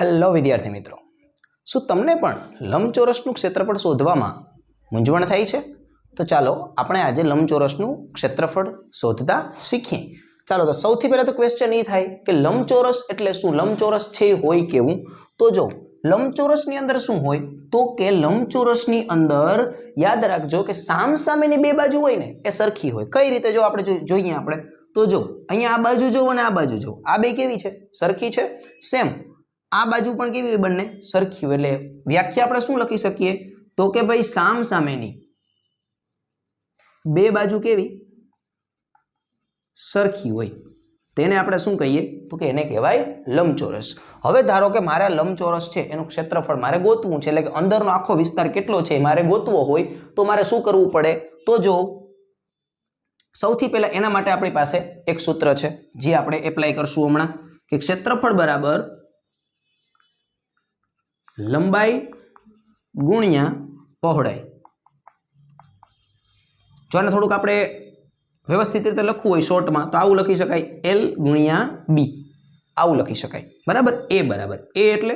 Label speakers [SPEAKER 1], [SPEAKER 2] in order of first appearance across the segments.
[SPEAKER 1] Hello વિદ્યાર્થી મિત્રો. શું તમને પણ લંબચોરસનું ક્ષેત્રફળ શોધવામાં મૂંઝવણ થાય છે? તો ચાલો આપણે આજે લંબચોરસનું ક્ષેત્રફળ શોધતા શીખીએ. ચાલો, તો સૌથી પહેલાં તો ક્વેશ્ચન એ થાય કે લંબચોરસ એટલે શું? લંબચોરસ છે, હોય કેવું તો જો, લંબચોરસની અંદર શું હોય? તો કે લંબચોરસની અંદર યાદ રાખજો કે સામસામેની બે બાજુ હોય ને, એ સરખી હોય. કઈ રીતે? જો આપણે જોઈએ આપણે. તો જો, અહીંયા આ બાજુ જુઓ અને આ બાજુ જુઓ આ બે કેવી છે? સરખી છે? સેમ આ બાજુ પણ કેવી બંને? સરખી એટલે વ્યાખ્યા આપણે શું લખી શકીએ? તો કે ભાઈ સામ સામેની બે બાજુ કેવી? સરખી હોય. તેને આપણે શું કહીએ? તો કે એને કહેવાય લંબચોરસ. હવે ધારો કે મારે લંબચોરસ છે, એનું ક્ષેત્રફળ મારે ગોતવું છે, એટલે કે અંદરનો આખો વિસ્તાર કેટલો છે મારે ગોતવો હોય, તો મારે શું કરવું પડે? તો જો, સૌથી પહેલા એના માટે આપણી પાસે એક સૂત્ર છે, જે આપણે એપ્લાય કરશું હમણાં, કે ક્ષેત્રફળ બરાબર લંબાઈ ગુણ્યા પહોળાઈ. જો આને થોડુંક આપણે વ્યવસ્થિત રીતે લખવું હોય શોર્ટમાં, તો આવું લખી શકાય એલ ગુણ્યા બી આવું લખી શકાય. બરાબર? એ બરાબર. એ એટલે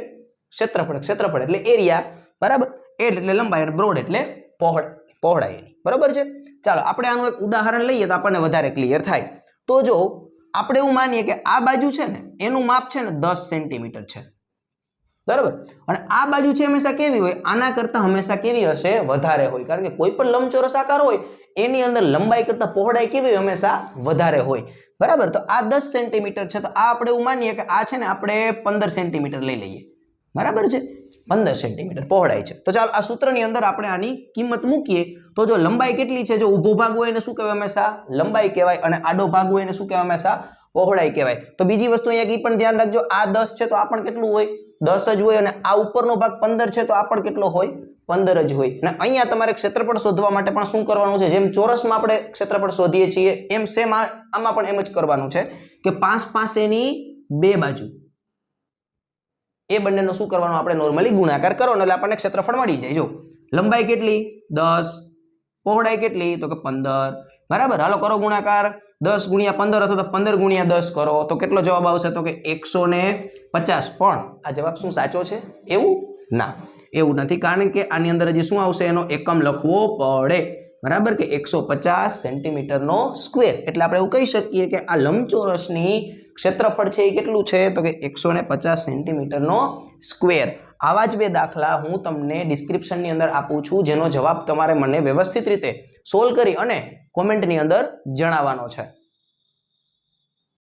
[SPEAKER 1] ક્ષેત્રફળ ક્ષેત્રફળ એટલે એરિયા બરાબર? એ એટલે લંબાઈ અને બ્રોડ એટલે પહોળ, પહોળાઈ એની. બરાબર છે? ચાલો, આપણે આનું એક ઉદાહરણ લઈએ તો આપણને વધારે ક્લિયર થાય. તો જો, આપણે એવું માનીએ કે આ બાજુ છે ને, એનું માપ છે ને દસ સેન્ટીમીટર છે. બરાબર? અને આ બાજુ છે હંમેશા કેવી હોય, આના કરતાં હંમેશા કેવી હશે? વધારે હોય. કારણ કે કોઈ પણ લંબચોરસ આકાર હોય, એની અંદર લંબાઈ કરતાં પહોળાઈ કેવી હંમેશા વધારે હોય. બરાબર? તો આ દસ સેન્ટીમીટર છે. તો આ આપણે એવું માનીએ કે આ છે ને આપણે પંદર સેન્ટીમીટર લઈ લઈએ. બરાબર છે? પંદર સેન્ટીમીટર પહોળાઈ છે. તો ચાલો, આ સૂત્રની અંદર આપણે આની કિંમત મૂકીએ. તો જો લંબાઈ કેટલી છે? જો ઊભો ભાગ હોય એને શું કહેવાય હંમેશા? લંબાઈ કહેવાય અને આડો ભાગ હોય એને શું કહેવાય હંમેશા? પહોળાઈ કહેવાય. તો બીજી વસ્તુ અહીંયા એ પણ ધ્યાન રાખજો. આ દસ છે તો આ પણ કેટલું હોય? દસ જ હોય અને આ ઉપરનો ભાગ પંદર છે, તો આ પણ કેટલો હોય? પંદર જ હોય. અને અહીંયા તમારે ક્ષેત્રફળ શોધવા માટે પણ શું કરવાનું છે? જેમ ચોરસમાં આપણે ક્ષેત્રફળ શોધીએ છીએ, એમ સેમ આમાં પણ એમ જ કરવાનું છે કે પાંચ પાસેની બે બાજુ. એ બંનેનો શું કરવાનું? આપણે નોર્મલી ગુણાકાર કરવાનો, એટલે આપણને ક્ષેત્રફળ મળી જાય. જો, લંબાઈ કેટલી? દસ. પહોળાઈ કેટલી? તો કે પંદર. બરાબર? હાલો, કરો ગુણાકાર. દસ ગુણ્યા પંદર અથવા તો પંદર ગુણ્યા દસ કરો, તો કેટલો જવાબ આવશે? તો કે એકસો ને પચાસ. પણ આ જવાબ શું સાચો છે? એવું ના. એવું નથી. કારણ કે આની અંદર હજી શું આવશે? એનો એકમ લખવો પડે. બરાબર? કે એકસો પચાસ સેન્ટીમીટરનો સ્ક્વેર એટલે આપણે એવું કહી શકીએ કે આ લંબચોરસની ક્ષેત્રફળ છે એ કેટલું છે? તો કે એકસો ને પચાસ સેન્ટીમીટરનો સ્ક્વેર આવા જ બે દાખલા હું તમને ડિસ્ક્રિપ્શનની અંદર આપું છું, જેનો જવાબ તમારે મને વ્યવસ્થિત રીતે સોલ્વ કરી અને કોમેન્ટની અંદર જણાવવાનો છે.